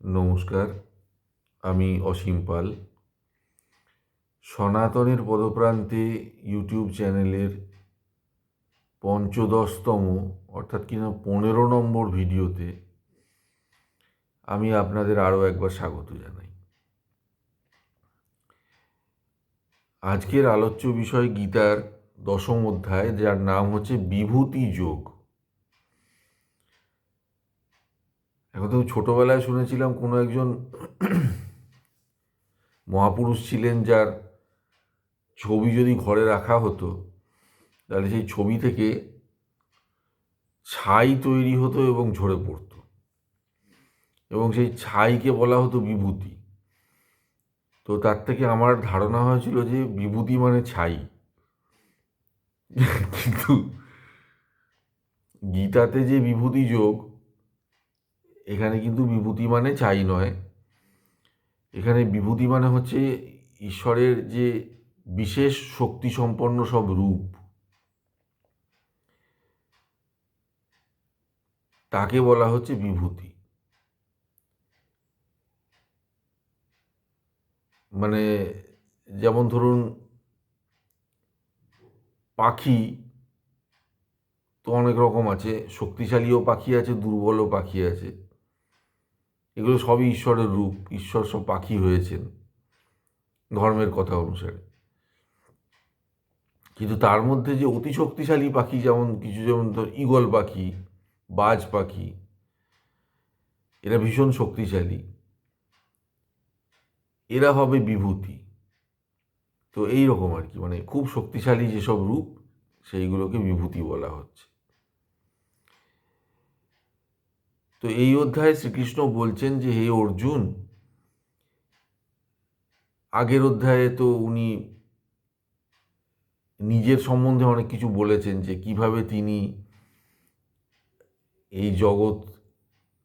নমস্কার, আমি অসীম পাল। সনাতনের পদপ্রান্তে ইউটিউব চ্যানেলের পঞ্চদশতম, অর্থাৎ কিনা পনেরো নম্বর ভিডিওতে আমি আপনাদের আরও একবার স্বাগত জানাই। আজকের আলোচ্য বিষয় গীতার দশম অধ্যায়, যার নাম হচ্ছে বিভূতি যোগ। এখন তো ছোটোবেলায় শুনেছিলাম কোনো একজন মহাপুরুষ ছিলেন যার ছবি যদি ঘরে রাখা হতো, তাহলে সেই ছবি থেকে ছাই তৈরি হতো এবং ঝরে পড়তো। এবং সেই ছাইকে বলা হতো বিভূতি। তো তার থেকে আমার ধারণা হয়েছিল যে বিভূতি মানে ছাই। কিন্তু গীতাতে যে বিভূতি যোগ এখানে কিন্তু বিভূতি মানে চাই নয়। এখানে বিভূতি মানে হচ্ছে ঈশ্বরের যে বিশেষ শক্তি সম্পন্ন সব রূপ। তাকে বলা হচ্ছে বিভূতি। মানে যেমন ধরুন, পাখি তো অনেক রকম আছে, শক্তিশালীও পাখি আছে, দুর্বলও পাখি আছে। এগুলো সবই ঈশ্বরের রূপ, ঈশ্বর সব পাখি হয়েছেন, ধর্মের কথা অনুসারে। কিন্তু তার মধ্যে যে অতি শক্তিশালী পাখি যেমন, কিছু যেমন ধর ঈগল পাখি, বাজ পাখি, এরা ভীষণ শক্তিশালী। এরা হবে বিভূতি। তো এই রকম আর কি মানে খুব শক্তিশালী যেসব রূপ, সেইগুলোকে বিভূতি বলা হচ্ছে। তো এই অধ্যায়ে শ্রীকৃষ্ণ বলছেন যে, হে অর্জুন, আগের অধ্যায়ে তো উনি নিজের সম্বন্ধে অনেক কিছু বলেছেন যে, কীভাবে তিনি এই জগৎ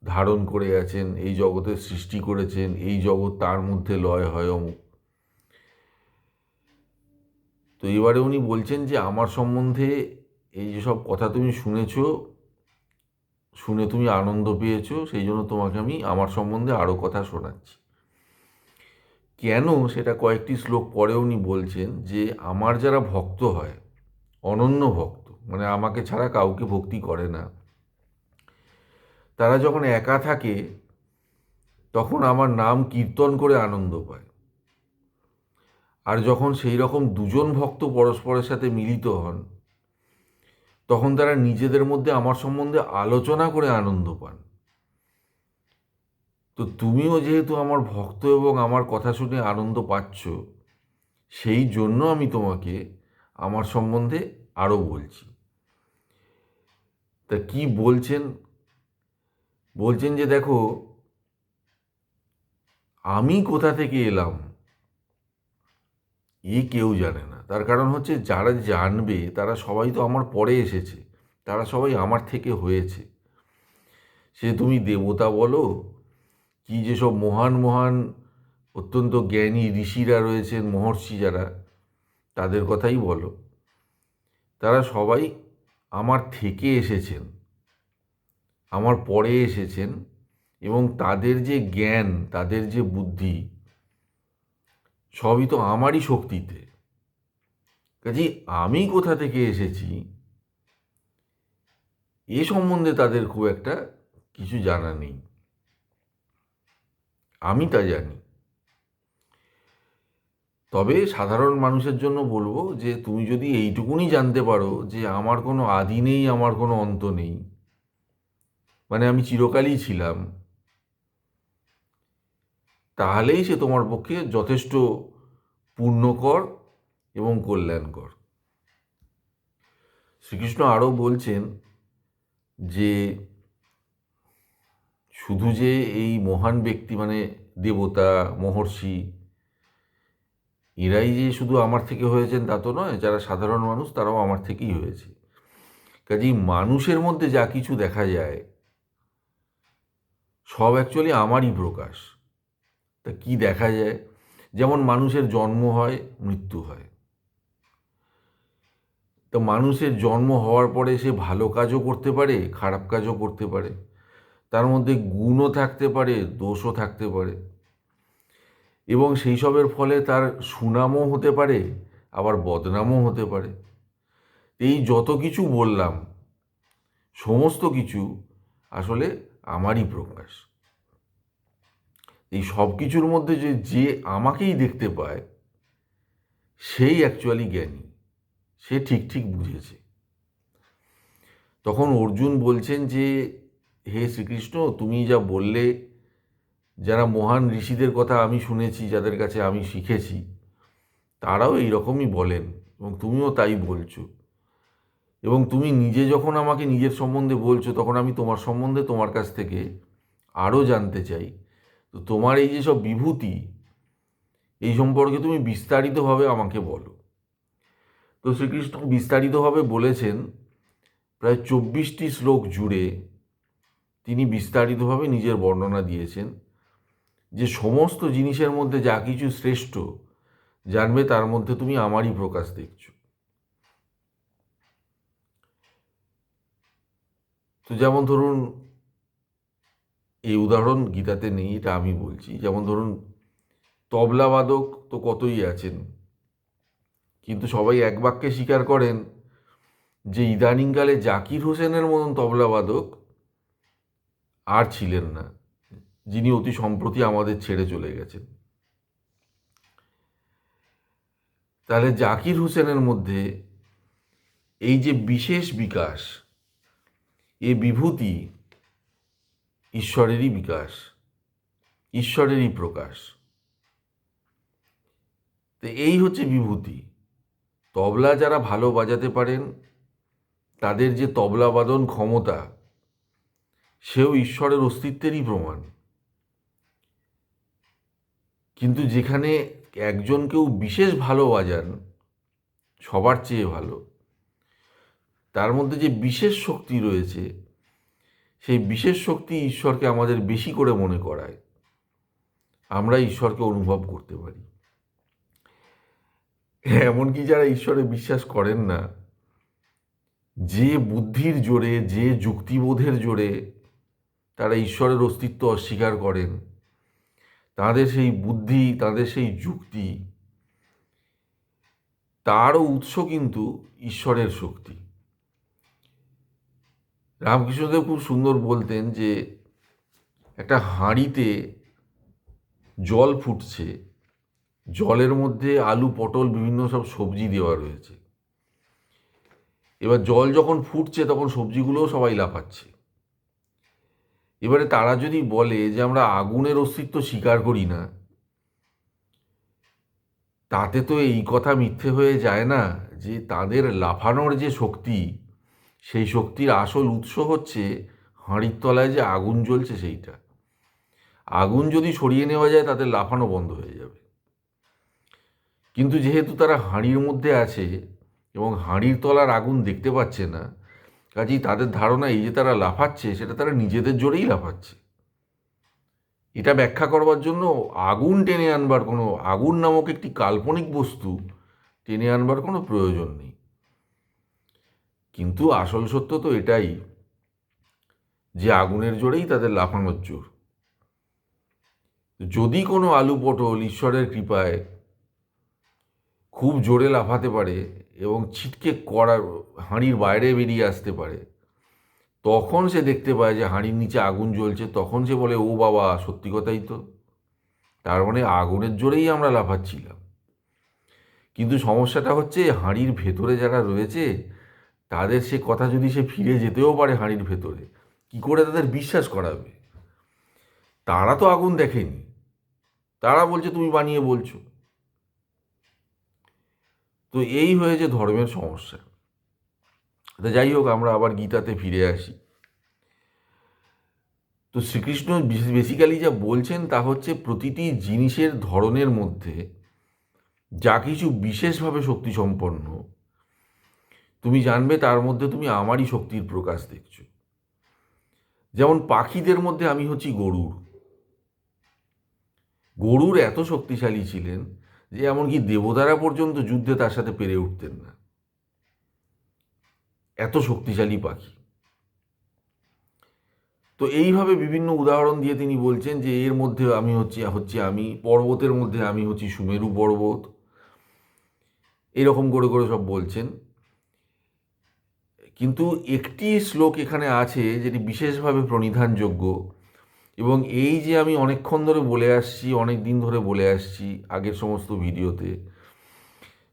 ধারণ করে আছেন, এই জগতের সৃষ্টি করেছেন, এই জগৎ তার মধ্যে লয় হয় অমুক। তো এবারে উনি বলছেন যে, আমার সম্বন্ধে এই যেসব কথা তুমি শুনেছো শুনে তুমি আনন্দ পেয়েছ, সেই জন্য তোমাকে আমি আমার সম্বন্ধে আরও কথা শোনাচ্ছি। কেন সেটা কয়েকটি শ্লোক পরে উনি বলছেন যে, আমার যারা ভক্ত হয়, অনন্য ভক্ত মানে আমাকে ছাড়া কাউকে ভক্তি করে না, তারা যখন একা থাকে, তখন আমার নাম কীর্তন করে আনন্দ পায়। আর যখন সেই রকম দুজন ভক্ত পরস্পরের সাথে মিলিত হন তখন তারা নিজেদের মধ্যে আমার সম্বন্ধে আলোচনা করে আনন্দ পান। তো তুমিও যেহেতু আমার ভক্ত এবং আমার কথা শুনে আনন্দ পাচ্ছ, সেই জন্য আমি তোমাকে আমার সম্বন্ধে আরও বলছি। তা কি বলছেন? বলছেন যে দেখো, আমি কোথা থেকে এলাম? এ কেউ জানে না। তার কারণ হচ্ছে যারা জানবে, তারা সবাই তো আমার পরে এসেছে। তারা সবাই আমার থেকে হয়েছে। সে তুমি দেবতা বলো, কি যেসব মহান মহান, অত্যন্ত জ্ঞানী ঋষিরা রয়েছেন, মহর্ষি যারা, তাদের কথাই বলো। তারা সবাই আমার থেকে এসেছেন, আমার পরে এসেছেন এবং তাদের যে জ্ঞান, তাদের যে বুদ্ধি সবই তো আমারই শক্তিতে। কাজে আমি কোথা থেকে এসেছি, এ সম্বন্ধে তাদের খুব একটা কিছু জানা নেই। আমি তা জানি। তবে সাধারণ মানুষের জন্য বলব যে, তুমি যদি এইটুকুনি জানতে পারো যে, আমার কোনো আদি নেই, আমার কোনো অন্ত নেই। মানে আমি চিরকালই ছিলাম। তাহলেই সে তোমার পক্ষে যথেষ্ট পূর্ণকর এবং কল্যাণকর। শ্রীকৃষ্ণ আরও বলছেন যে, শুধু যে এই মহান ব্যক্তি মানে দেবতা, মহর্ষি, এরাই যে শুধু আমার থেকে হয়েছেন তা তো নয়, যারা সাধারণ মানুষ তারাও আমার থেকেই হয়েছে। কাজেই মানুষের মধ্যে যা কিছু দেখা যায়, সব অ্যাকচুয়ালি আমারই প্রকাশ। তা কি দেখা যায়? যেমন মানুষের জন্ম হয়, মৃত্যু হয়। তো মানুষের জন্ম হওয়ার পরে সে ভালো কাজও করতে পারে, খারাপ কাজও করতে পারে। তার মধ্যে গুণও থাকতে পারে, দোষও থাকতে পারে। এবং সেই সবের ফলে তার সুনামও হতে পারে, আবার বদনামও হতে পারে। এই যত কিছু বললাম, সমস্ত কিছু আসলে আমারই প্রকাশ। এই সব কিছুর মধ্যে যে যে আমাকেই দেখতে পায়, সেই অ্যাকচুয়ালি জ্ঞানী। সে ঠিক ঠিক বুঝেছে। তখন অর্জুন বলছেন যে, হে শ্রীকৃষ্ণ, তুমি যা বললে, যারা মহান ঋষিদের কথা আমি শুনেছি, যাদের কাছে আমি শিখেছি, তারাও এইরকমই বলেন এবং তুমিও তাই বলছো। এবং তুমি নিজে যখন আমাকে নিজের সম্বন্ধে বলছো, তখন আমি তোমার সম্বন্ধে তোমার কাছ থেকে আরও জানতে চাই। তো তোমার এই যে সব বিভূতি, এই সম্পর্কে তুমি বিস্তারিতভাবে আমাকে বলো। তো শ্রীকৃষ্ণ বিস্তারিতভাবে বলেছেন, প্রায় চব্বিশটি শ্লোক জুড়ে তিনি বিস্তারিতভাবে নিজের বর্ণনা দিয়েছেন যে সমস্ত জিনিসের মধ্যে যা কিছু শ্রেষ্ঠ জানবে, তার মধ্যে তুমি আমারই প্রকাশ দেখছ। তো যেমন ধরুন এই উদাহরণ গীতাতে নেই, এটা আমি বলছি। যেমন ধরুন তবলাবাদক তো কতই আছেন? কিন্তু সবাই এক বাক্যে স্বীকার করেন যে ইদানিংকালে জাকির হোসেনের মতন তবলাবাদক আর ছিলেন না, যিনি অতি সম্প্রতি আমাদের ছেড়ে চলে গেছেন। তাহলে জাকির হোসেনের মধ্যে এই যে বিশেষ বিকাশ, এ বিভূতি ঈশ্বরেরই বিকাশ, ঈশ্বরেরই প্রকাশ। তো এই হচ্ছে বিভূতি। তবলা যারা ভালো বাজাতে পারেন, তাদের যে তবলা বাদন ক্ষমতা, সেও ঈশ্বরের অস্তিত্বেরই প্রমাণ। কিন্তু যেখানে একজন কেউ বিশেষ ভালো বাজান, সবার চেয়ে ভালো, তার মধ্যে যে বিশেষ শক্তি রয়েছে সেই বিশেষ শক্তি ঈশ্বরকে আমাদের বেশি করে মনে করায়। আমরা ঈশ্বরকে অনুভব করতে পারি। এমনকি যারা ঈশ্বরে বিশ্বাস করেন না, যে বুদ্ধির জোরে, যে যুক্তিবোধের জোরে তারা ঈশ্বরের অস্তিত্ব অস্বীকার করেন, তাদের সেই বুদ্ধি, তাদের সেই যুক্তি, তারও উৎস কিন্তু ঈশ্বরের শক্তি। রামকৃষ্ণদেব খুব সুন্দর বলতেন যে একটা হাঁড়িতে জল ফুটছে, জলের মধ্যে আলু, পটল, বিভিন্ন সব সবজি দেওয়া রয়েছে। এবার জল যখন ফুটছে তখন সবজিগুলোও সবাই লাফাচ্ছে। এবারে তারা যদি বলে যে আমরা আগুনের অস্তিত্ব স্বীকার করি না, তাতে তো এই কথা মিথ্যে হয়ে যায় না যে তাদের লাফানোর যে শক্তি সেই শক্তির আসল উৎস হচ্ছে হাঁড়ির তলায় যে আগুন জ্বলছে সেইটা। আগুন যদি সরিয়ে নেওয়া যায় তাদের লাফানো বন্ধ হয়ে যাবে। কিন্তু যেহেতু তারা হাঁড়ির মধ্যে আছে এবং হাঁড়ির তলার আগুন দেখতে পাচ্ছে না, কাজেই তাদের ধারণা এই যে তারা লাফাচ্ছে, সেটা তারা নিজেদের জোরেই লাফাচ্ছে। এটা ব্যাখ্যা করবার জন্য আগুন টেনে আনবার কোনো, আগুন নামক একটি কাল্পনিক বস্তু টেনে আনবার কোনো প্রয়োজন নেই। কিন্তু আসল সত্য তো এটাই যে আগুনের জোরেই তাদের লাফানোর জোর। যদি কোনো আলু পটল ঈশ্বরের কৃপায় খুব জোরে লাফাতে পারে এবং ছিটকে করার হাঁড়ির বাইরে বেরিয়ে আসতে পারে, তখন সে দেখতে পায় যে হাঁড়ির নিচে আগুন জ্বলছে, তখন সে বলে, ও বাবা, সত্যি কথাই তো। তার মানে আগুনের জোরেই আমরা লাফাচ্ছিলাম। কিন্তু সমস্যাটা হচ্ছে, হাঁড়ির ভেতরে যারা রয়েছে তাদের সে কথা যদি সে ফিরে যেতেও পারে হাঁড়ির ভেতরে, কি করে তাদের বিশ্বাস করাবে? তারা তো আগুন দেখেনি। তারা বলছে, তুমি বানিয়ে বলছো। তো এই হয়েছে ধর্মের সমস্যা। তো যাই হোক, আমরা আবার গীতাতে ফিরে আসি। তো শ্রীকৃষ্ণ বেসিক্যালি যা বলছেন তা হচ্ছে, প্রতিটি জিনিসের ধরনের মধ্যে যা কিছু বিশেষভাবে শক্তি সম্পন্ন তুমি জানবে তার মধ্যে তুমি আমারই শক্তির প্রকাশ দেখছ। যেমন পাখিদের মধ্যে আমি হচ্ছি গরুর। গরুর এত শক্তিশালী ছিলেন যে এমনকি দেবতারা পর্যন্ত যুদ্ধে তার সাথে পেরে উঠতেন না। এত শক্তিশালী পাখি। তো এইভাবে বিভিন্ন উদাহরণ দিয়ে তিনি বলছেন যে এর মধ্যে আমি হচ্ছি, হচ্ছে আমি, পর্বতের মধ্যে আমি হচ্ছি সুমেরু পর্বত। এরকম করে করে সব বলছেন। কিন্তু একটি শ্লোক এখানে আছে যেটি বিশেষভাবে প্রণিধানযোগ্য এবং এই যে আমি অনেকক্ষণ ধরে বলে আসছি, অনেক দিন ধরে বলে আসছি আগের সমস্ত ভিডিওতে,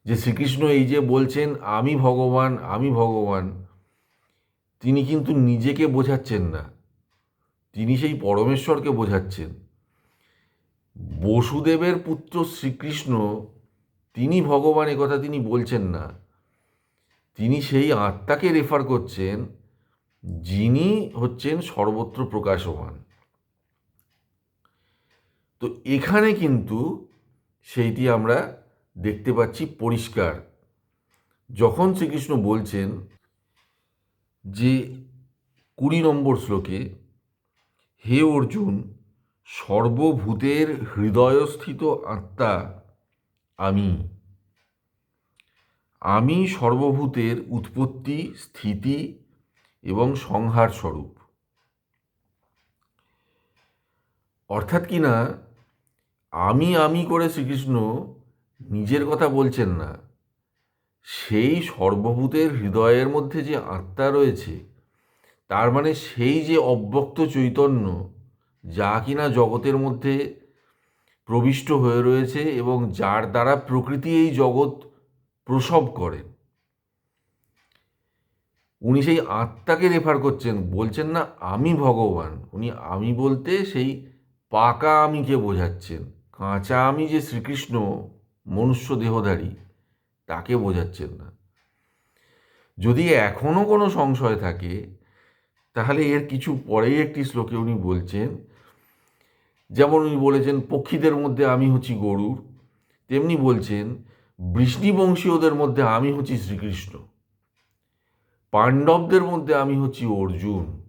যে শ্রীকৃষ্ণ এই যে বলছেন, আমি ভগবান আমি ভগবান তিনি কিন্তু নিজেকে বোঝাচ্ছেন না। তিনি সেই পরমেশ্বরকে বোঝাচ্ছেন। বসুদেবের পুত্র শ্রীকৃষ্ণ, তিনি ভগবান কথা তিনি বলছেন না। তিনি সেই আত্মাকে রেফার করছেন, যিনি হচ্ছেন সর্বত্র প্রকাশমান। তো এখানে কিন্তু সেইটি আমরা দেখতে পাচ্ছি পরিষ্কার। যখন শ্রীকৃষ্ণ বলছেন যে কুড়ি নম্বর শ্লোকে, হে অর্জুন, সর্বভূতের হৃদয়স্থিত আত্মা আমি। আমি সর্বভূতের উৎপত্তি, স্থিতি এবং সংহার স্বরূপ। অর্থাৎ কি না, আমি আমি করে শ্রীকৃষ্ণ নিজের কথা বলছেন না, সেই সর্বভূতের হৃদয়ের মধ্যে যে আত্মা রয়েছে, তার মানে সেই যে অব্যক্ত চৈতন্য, যা কিনা জগতের মধ্যে প্রবিষ্ট হয়ে রয়েছে এবং যার দ্বারা প্রকৃতি এই জগৎ প্রসব করেন। উনি সেই আত্মাকে রেফার করছেন, বলছেন না, আমি ভগবান। উনি আমি বলতে সেই পাকা আমিকে বোঝাচ্ছেন। কাঁচা আমি যে শ্রীকৃষ্ণ, মনুষ্য দেহধারী, তাকে বোঝাচ্ছেন না। যদি এখনও কোনো সংশয় থাকে, তাহলে এর কিছু পরেই একটি শ্লোকে উনি বলছেন, যেমন উনি বলেছেন, পক্ষীদের মধ্যে আমি হচ্ছি গরুর। তেমনি বলছেন বৃষ্ণিবংশীয়দের মধ্যে আমি হচ্ছি শ্রীকৃষ্ণ। পাণ্ডবদের মধ্যে আমি হচ্ছি অর্জুন।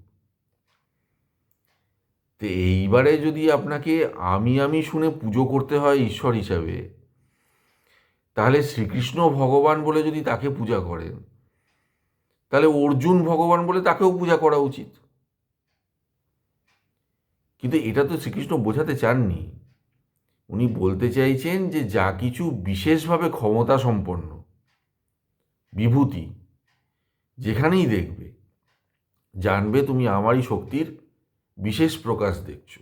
তো এইবারে যদি আপনাকে আমি আমি শুনে পুজো করতে হয় ঈশ্বর হিসাবে, তাহলে শ্রীকৃষ্ণ ভগবান বলে যদি তাকে পূজা করেন, তাহলে অর্জুন ভগবান বলে তাকেও পূজা করা উচিত। কিন্তু এটা তো শ্রীকৃষ্ণ বোঝাতে চাননি। উনি বলতে চাইছেন যে যা কিছু বিশেষভাবে ক্ষমতা সম্পন্ন বিভূতি, যেখানেই দেখবে, জানবে তুমি আমারই শক্তির বিশেষ প্রকাশ দেখছ।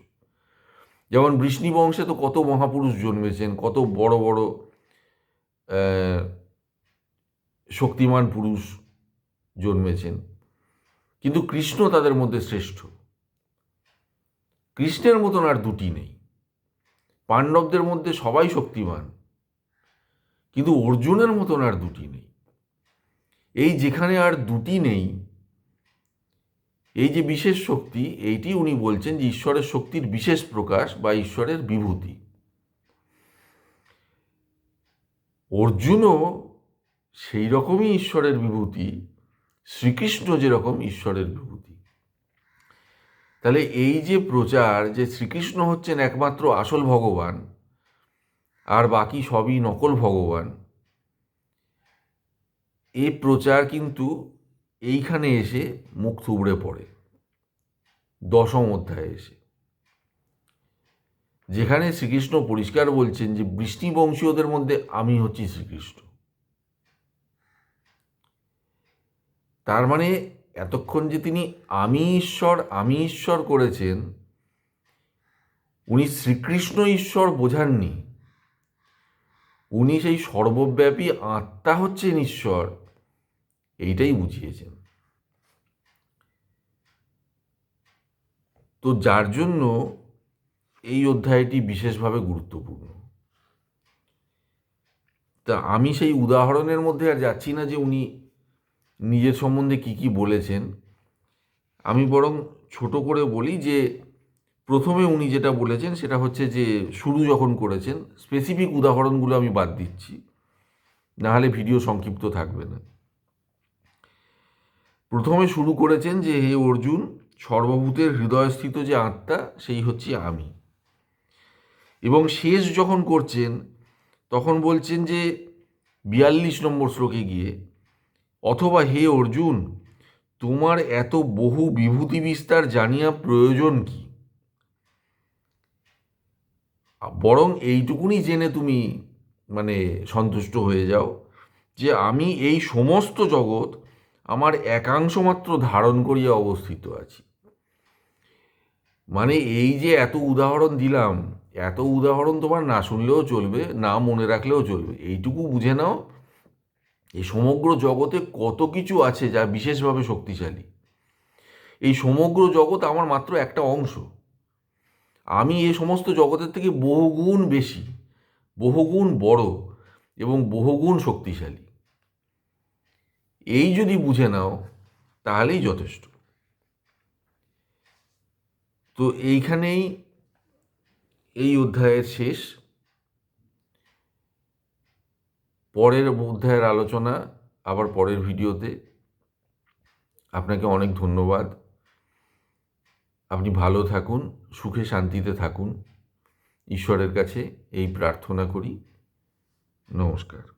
যেমন বৃষ্ণি বংশে তো কত মহাপুরুষ জন্মেছেন, কত বড় বড় শক্তিমান পুরুষ জন্মেছেন। কিন্তু কৃষ্ণ তাদের মধ্যে শ্রেষ্ঠ। কৃষ্ণের মতন আর দুটি নেই। পাণ্ডবদের মধ্যে সবাই শক্তিমান। কিন্তু অর্জুনের মতন আর দুটি নেই। এই যেখানে আর দুটি নেই, এই যে বিশেষ শক্তি, এইটি উনি বলছেন যে ঈশ্বরের শক্তির বিশেষ প্রকাশ বা ঈশ্বরের বিভূতি। অর্জুনও সেই রকমই ঈশ্বরের বিভূতি, শ্রীকৃষ্ণ যেরকম ঈশ্বরের বিভূতি। তাহলে এই যে প্রচার যে শ্রীকৃষ্ণ হচ্ছেন একমাত্র আসল ভগবান, আর বাকি সবই নকল ভগবান এই প্রচার কিন্তু এইখানে এসে মুখ থুবড়ে পড়ে, দশম অধ্যায়ে এসে। যেখানে শ্রীকৃষ্ণ পরিষ্কার বলছেন যে বৃষ্টি বংশীয়দের মধ্যে আমি হচ্ছি শ্রীকৃষ্ণ। তার মানে এতক্ষণ যে তিনি আমি ঈশ্বর আমি ঈশ্বর করেছেন, উনি শ্রীকৃষ্ণ ঈশ্বর বোঝাননি। উনি সেই সর্বব্যাপী আত্মা হচ্ছেন ঈশ্বর, এইটাই বুঝিয়েছেন। তো যার জন্য এই অধ্যায়টি বিশেষভাবে গুরুত্বপূর্ণ। তা আমি সেই উদাহরণের মধ্যে আর যাচ্ছি না যে উনি নিজের সম্বন্ধে কি কি বলেছেন? আমি বরং ছোট করে বলি যে, প্রথমে উনি যেটা বলেছেন সেটা হচ্ছে যে, শুরু যখন করেছেন স্পেসিফিক উদাহরণগুলো আমি বাদ দিচ্ছি। নাহলে ভিডিও সংক্ষিপ্ত থাকবে না। প্রথমে শুরু করেছেন যে, হে অর্জুন, সর্বভূতের হৃদয়স্থিত যে আত্মা, সেই হচ্ছে আমি। এবং শেষ যখন করছেন, তখন বলছেন যে, বিয়াল্লিশ নম্বর শ্লোকে গিয়ে অথবা হে অর্জুন, তোমার এত বহু বিভূতি বিস্তার জানিয়া প্রয়োজন কি? বরং এইটুকুনি জেনে তুমি মানে সন্তুষ্ট হয়ে যাও যে আমি এই সমস্ত জগৎ আমার একাংশ মাত্র ধারণ করিয়া অবস্থিত আছি। মানে এই যে এত উদাহরণ দিলাম, এত উদাহরণ তোমার না শুনলেও চলবে, না মনে রাখলেও চলবে, এইটুকু বুঝে নাও এই সমগ্র জগতে কত কিছু আছে যা বিশেষভাবে শক্তিশালী? এই সমগ্র জগৎ আমার মাত্র একটা অংশ। আমি এ সমস্ত জগতের থেকে বহুগুণ বেশি, বহুগুণ বড় এবং বহুগুণ শক্তিশালী। এই যদি বুঝে নাও, তাহলেই যথেষ্ট। তো এইখানেই এই অধ্যায়ের শেষ। পরের অধ্যায়ের আলোচনা, আবার পরের ভিডিওতে। আপনাকে অনেক ধন্যবাদ। আপনি ভালো থাকুন, সুখে শান্তিতে থাকুন। ঈশ্বরের কাছে এই প্রার্থনা করি। নমস্কার।